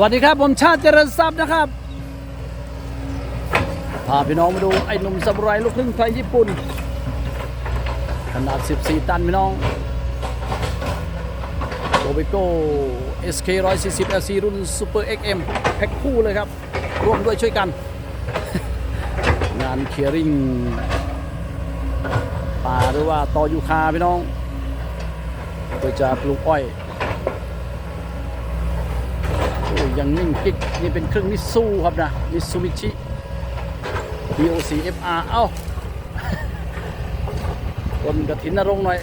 วัสดีครับ ผมชาติเจริญทรัพย์นะครับ พาพี่น้องมาดูไอ้หนุ่มสมุไรลูกครึ่งไทยญี่ปุ่น ขนาด 14 ตันพี่น้องโตเบโก้ SK 140 LC รุ่น Super XM แพ็คคู่เลยครับ ร่วมด้วยช่วยกัน งานเคลียร์ริงป่าหรือว่าตอยูคาพี่น้องโดยจะปลูกอ้อย โอ้ ยังนิ่งกิ๊กนี่เป็นเครื่องมิซูครับนะมิซูมิชิ DOC FR เอ้าคนกระถินนรงหน่อย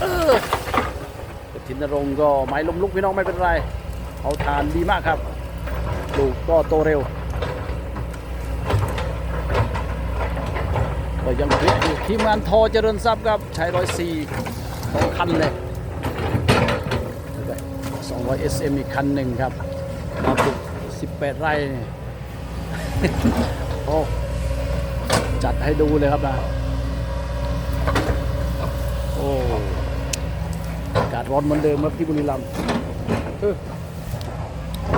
เออกระถินนรงก็ไม้ลมลุกพี่น้องไม่เป็นไรเอาทานดีมากครับลูกก็โตเร็วก็ยังคลิกอยู่ทีมงานทอเจริญทรัพย์ครับใช้ร้อยสี่สองคันเลย 200 SM อีกคันหนึ่งครับ มาปลูก18 ไร่นี่โอ้จัดให้ดูเลยครับนะโอ้อากาศร้อนเหมือนเดิมครับที่บุรีรัมย์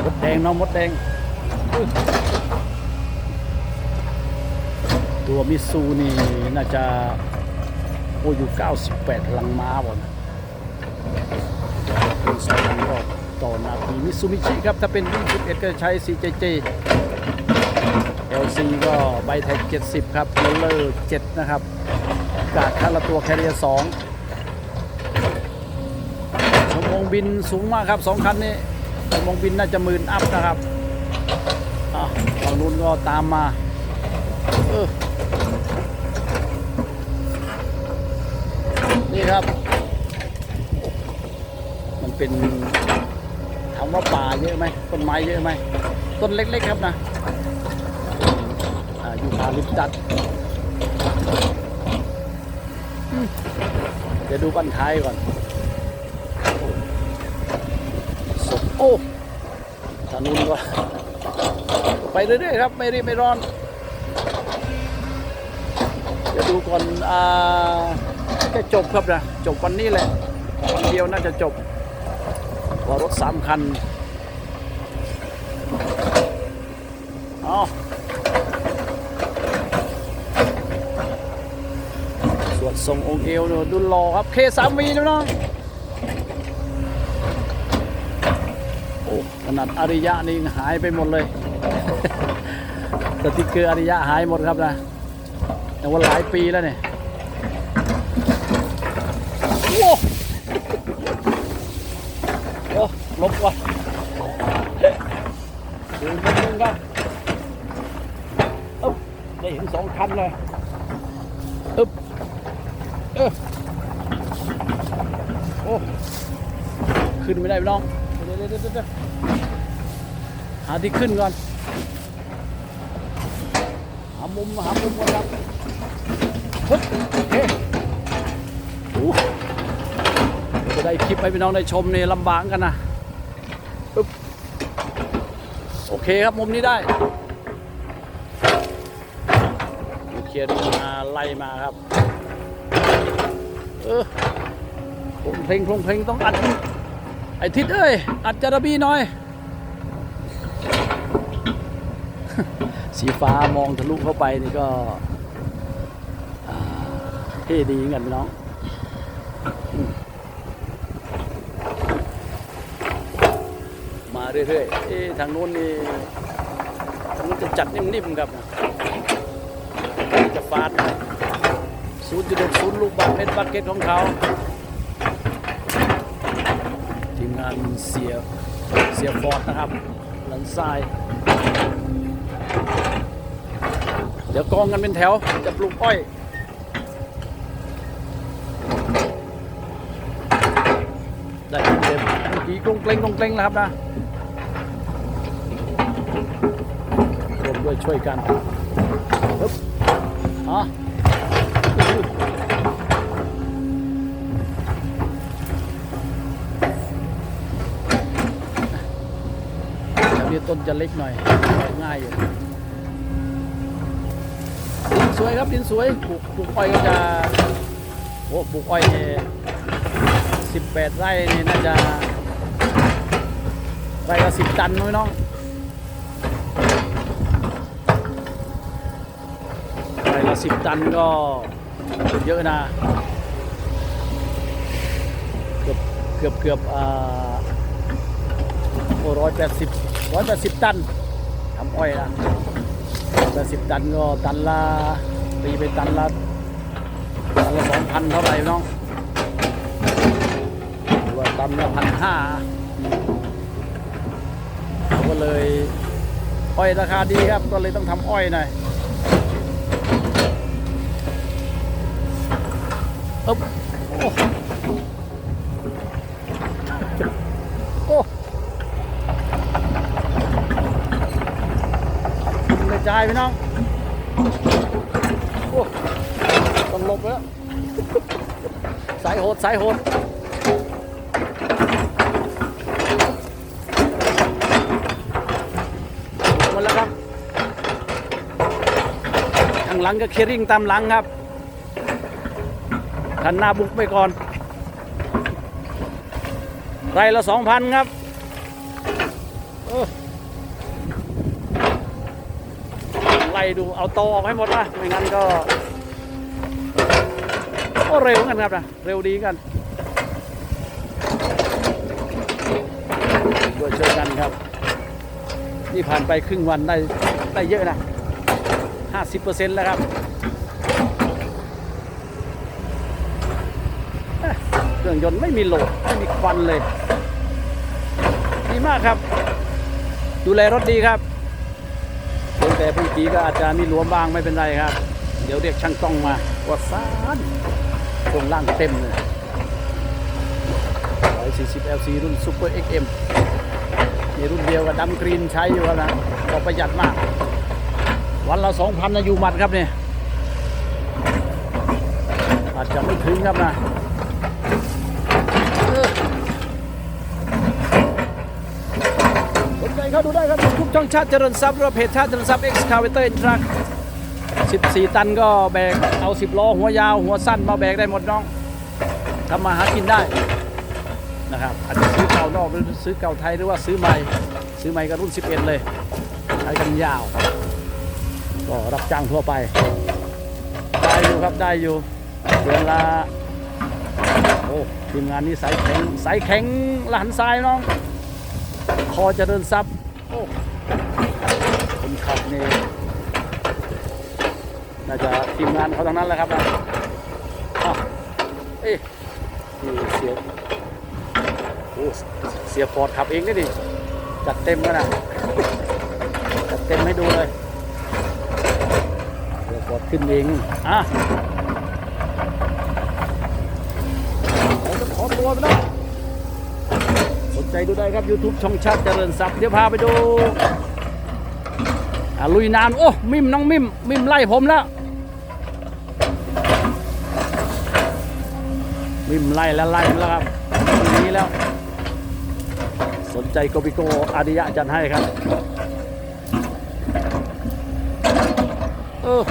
มดแดงเน้องมดแดง ตัวมิซูนี่น่าจะโอ้อยู่ 98 ลังม้าบ่น ต่อนาทีมิซูมิชิครับ ถ้าเป็น 21 ก็ใช้ CJJ LC ก็ใบแท็ก70 ครับเลเลอร์7นะครับ กาดคาละตัวแคเรีย2ชั่วโมงบินสูงมากครับ 2 คันนี้ชั่วโมงบินน่าจะหมื่นอัพนะครับอะฝั่งนู้นก็ตามมาเออนี่ครับ มันเป็นามว่าป่าเยอะไหมต้นไม้เยอะไหมต้นเล็ก ๆ ครับนะอยู่ป่าลิบจัดเดี๋ยวดูบันท้ายก่อนสดโอ้ทางนู้นก็ไปเรื่อยๆครับ ไม่รีบไม่ร้อน เดี๋ยวดูก่อนอ่าจะจบครับนะจบวันนี้แหละวันเดียวน่าจะจบ พอรถสามคัน เอาสวดทรงองค์เอวเนี่ยดุลรอครับเคสามวีนะน้องโอ้ขนาดอริยะนี่หายไปหมดเลยสติกเกอร์อริยะหายหมดครับนะแต่ว่าหลายปีแล้วเนี่ยโอ้โอ้ลบก่อนดูนิดนึงครับอึ๊บได้เห็นสองคันเลยอึ๊บเออโอ้ขึ้นไม่ได้พี่น้องเดี๋ยวเดี๋ยวเดี๋ยวหาที่ขึ้นก่อน หามุมหามุมก่อนครับฮึบโอเคโอ้ จะได้คลิปให้พี่น้องได้ชมเนี่ยลำบากกันนะโอเคครับมุมนี้ได้มีเคียร์มาไล่มาครับ เออพงเพลงพงเพลงต้องอัด ไอทิศเอ้ย อัดจาระบีหน่อย สีฟ้ามองทะลุเข้าไปนี่ก็เท่ดีเหมือนกันพี่น้อง มา เรื่อยๆเอ๊ทางโน้นนี่ทางโน้นจะจัดนิ่มๆครับจะฟาดศูนย์จุดหกศูนย์ลูกบาทเม็ดบัตเก็ตของเขาทีมงานเสียเสียฟอร์ดนะครับ หลังซ้าย เดี๋ยวกองกันเป็นแถวจะปลูกอ้อยได้เต็มเมื่อกี้กรงเกรงกรงเกรงแล้วครับนะรวม ด้วยช่วยกันปึ๊บอ๋อนี้ต้นจะเล็กหน่อย ง่ายอยู่ดินสวยครับดินสวยปลูกปลูกอ้อยก็จะโอ้ปลูกอ้อยเนี่ย18ไร่นี่น่าจะไร่ละสิบตันน้อยน้อง สิบตันก็เยอะนะ เกือบเกือบเกือบอ่าร้อยแปดสิบร้อยแปดสิบตันทำอ้อยนะแปดสิบตันก็ตันละตีไปตันละตันละสองพันเท่าไหร่น้องหรือว่าตันละพันห้าก็เลยอ้อยราคาดีครับก็เลยต้องทำอ้อยหน่อย อ๊บโอ้โอ้กระจายพี่น้อง โอ้ต้องหลบแล้ว สายโหด สายโหดหมดแล้วครับ ข้างหลังก็เคริ่งตามหลังครับ ทันหน้าบุกไปก่อน ไรละสองพันครับเออไล่ดูเอาโตออกให้หมดนะไม่งั้นก็ก็เร็วกันครับนะเร็วดีกันช่วยช่วยกันครับ นี่ผ่านไปครึ่งวันได้ได้เยอะนะห้าสิบเปอร์เซ็นต์แล้วครับเอ๊ะ เครื่องยนต์ไม่มีโหลดไม่มีควันเลย ดีมากครับ ดูแลรถดีครับเพียงแต่ผู้ขี่ก็อาจจะมีหลวมบ้างไม่เป็นไรครับ เดี๋ยวเรียกช่างกล้องมาวัดซานช่วงล่างเต็มเลย140 LC รุ่น Super XM นี่รุ่นเดียวกับดำกรีนใช้อยู่ครับนะก็ประหยัดมาก วันละ 2,000นะอยู่หมัดครับเนี่ยอาจจะไม่ถึงครับนะเออ สนใจเข้าดูได้ครับทุกช่องชาติเจริญทรัพย์หรือว่าเพจชาติเจริญทรัพย์ Excavator in Truck 14 ตันก็แบกเอา 10 ล้อหัวยาว หัวสั้นมาแบกได้หมดน้องทำมาหากินได้นะครับอาจจะซื้อเก่านอกหรือซื้อเก่าไทยหรือว่าซื้อใหม่ ซื้อใหม่ก็รุ่น 11 เลยใช้กันยาว ก็รับจ้างทั่วไป ได้อยู่ครับได้อยู่เดือนละโอ้ทีมงานนี้สายแข็งสายแข็งหละหันซ้ายน้อง คอเจะเดินซับโอ้คนขับนี่ น่าจะทีมงานเขาทั้งนั้นแหละครับนะอ้าวเอ๊ะเสียโอ้เสียฟอร์ดขับเองนี่ดิจัดเต็มกันนะจัดเต็มให้ดูเลยเสียฟอร์ดขึ้นเองอะเราจะขอตัวไปแล้วสนใจดูได้ครับ YouTube ช่องชัดเจริญทรัพย์เดี๋ยวพาไปดูอะลุยนานโอ้ มิมน้องมิมมิมไล่ผมแล้ว มิมไล่แล้วไล่แล้วครับตรงนี้แล้ว สนใจโกบิโกอาดิยะจันให้ครับเออ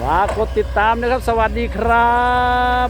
ฝากกดติดตามนะครับ สวัสดีครับ